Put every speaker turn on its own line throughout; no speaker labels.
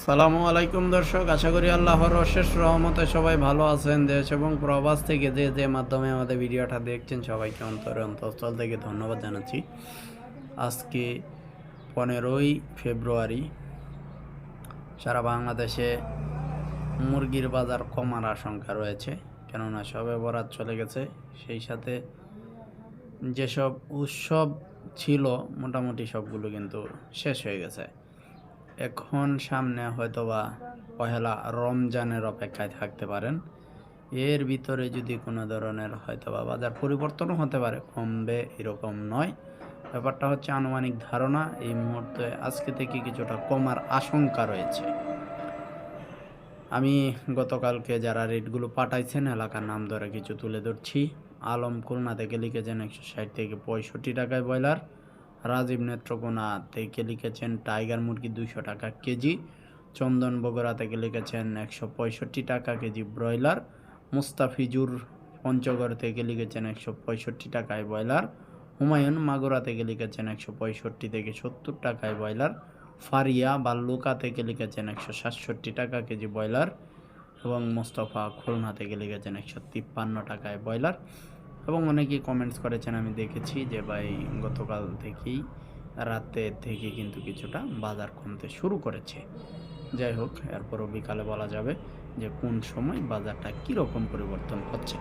আসসালামু আলাইকুম দর্শক, আশা করি আল্লাহর অশেষ রহমতে সবাই ভালো আছেন। দেশ এবং প্রবাস থেকে যে যে মাধ্যমে আমাদের ভিডিওটা দেখছেন, সবাইকে অন্তরে অন্তঃস্থল থেকে ধন্যবাদ জানাচ্ছি। আজকে পনেরোই ফেব্রুয়ারি, সারা বাংলাদেশে মুরগির বাজার কমার আশঙ্কা রয়েছে, কেননা সবে বরাত চলে গেছে। সেই সাথে যেসব উৎসব ছিল, মোটামুটি সবগুলো কিন্তু শেষ হয়ে গেছে। এখন সামনে হয়তোবা পহেলা রমজানের অপেক্ষায় থাকতে পারেন। এর ভিতরে যদি কোনো ধরনের হয়তোবা বাজার পরিবর্তনও হতে পারে, কমবে এরকম নয়। ব্যাপারটা হচ্ছে আনুমানিক ধারণা, এই মুহূর্তে আজকে থেকে কিছুটা কমার আশঙ্কা রয়েছে। আমি গতকালকে যারা রেটগুলো পাঠাইছেন, এলাকার নাম ধরে কিছু তুলে ধরছি। আলম খুলনা থেকে লিখেছেন একশো ষাট থেকে পঁয়ষট্টি টাকায় ব্রয়লার। রাজীব নেত্রকোনা থেকে লিখেছেন টাইগার মুরগি দুইশো টাকা কেজি, চন্দন বগুড়া থেকে লিখেছেন একশো পঁয়ষট্টি টাকা কেজি ব্রয়লার, মুস্তাফিজুর পঞ্চগড় থেকে লিখেছেন একশো পঁয়ষট্টি টাকায় ব্রয়লার, হুমায়ুন মাগুরা থেকে লিখেছেন একশো পঁয়ষট্টি থেকে সত্তর টাকায় ব্রয়লার, ফারিয়া বাল্লুকা থেকে লিখেছেন একশো সাতষট্টি টাকা কেজি ব্রয়লার এবং মোস্তফা খুলনা থেকে লিখেছেন একশো তিপ্পান্ন টাকায় ব্রয়লার। এবং অনেকেই কমেন্টস করেছেন, আমি দেখেছি যে ভাই গতকাল থেকেই রাতে থেকে কিন্তু কিছুটা বাজার কমতে শুরু করেছে। যাই হোক, এরপরও বিকালে বলা যাবে যে কোন সময় বাজারটা কীরকম পরিবর্তন হচ্ছে।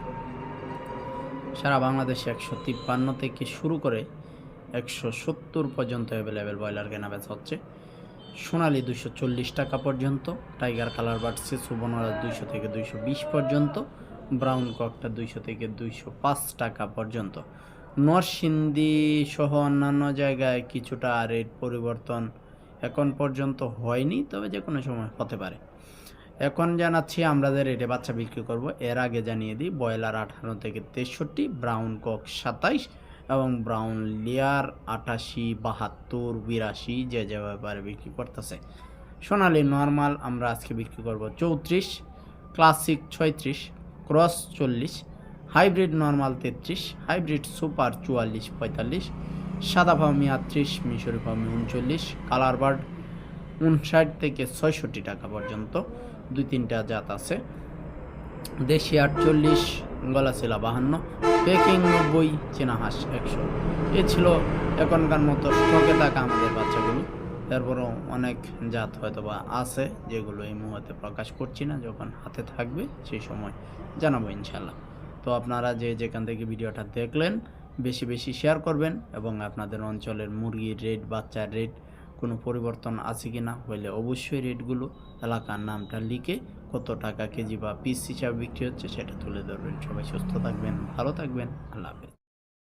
সারা বাংলাদেশে একশো তিপ্পান্ন থেকে শুরু করে একশো সত্তর পর্যন্ত অ্যাভেলেবেল ব্রয়লার কেনা বেচা হচ্ছে। সোনালি দুশো চল্লিশ টাকা পর্যন্ত, টাইগার কালার বাড়ছে সুবর্ণরা দুইশো থেকে দুইশো বিশ পর্যন্ত ব্রাউন ককটা দুইশো থেকে দুইশো পাঁচ টাকা পর্যন্ত। নরসিংদী সহ অন্যান্য জায়গায় কিছুটা রেট পরিবর্তন এখন পর্যন্ত হয়নি, তবে যে কোনো সময় হতে পারে। এখন জানাচ্ছি, আমরা যে রেটে বাচ্চা বিক্রি করব, এর আগে জানিয়ে দিই, ব্রয়লার আঠারো থেকে তেষট্টি, ব্রাউন কক সাতাইশ এবং ব্রাউন লেয়ার আটাশি, বাহাত্তর, বিরাশি, যে যে ব্যাপারে বিক্রি করতেছে। সোনালি নর্মাল আমরা আজকে বিক্রি করব চৌত্রিশ, ক্লাসিক ছয়ত্রিশ। ক্রস চল্লিশ, হাইব্রিড নর্মাল তেত্রিশ, হাইব্রিড সুপার চুয়াল্লিশ, পঁয়তাল্লিশ, সাদা ফার্মি আটত্রিশ মিশরি ফার্মি উনচল্লিশ, কালার বার্ড উনষাট থেকে ছয়ষট্টি টাকা পর্যন্ত। দুই তিনটা জাত আছে। দেশি আটচল্লিশ, গলাশিলা বাহান্ন, পেকিং নব্বই, চীনা হাঁস একশো। এ ছিল এখনকার মতো স্টকে থাকা আমাদের তারপরও অনেক জাত হয়তো বা আছে যেগুলো এই মুহূর্তে প্রকাশ করছি না, যখন হাতে থাকবে সেই সময় জানাব ইনশাল্লাহ তো আপনারা যে যেখান থেকে ভিডিওটা দেখলেন, বেশি বেশি শেয়ার করবেন এবং আপনাদের অঞ্চলের মুরগির রেট বাচ্চার রেট কোনো পরিবর্তন আছে কি না হইলে অবশ্যই রেটগুলো এলাকার নামটা লিখে কত টাকা কেজি বা পিস হিসাবে বিক্রি হচ্ছে সেটা তুলে ধরবেন। সবাই সুস্থ থাকবেন, ভালো থাকবেন, আল্লাহ হাফেজ।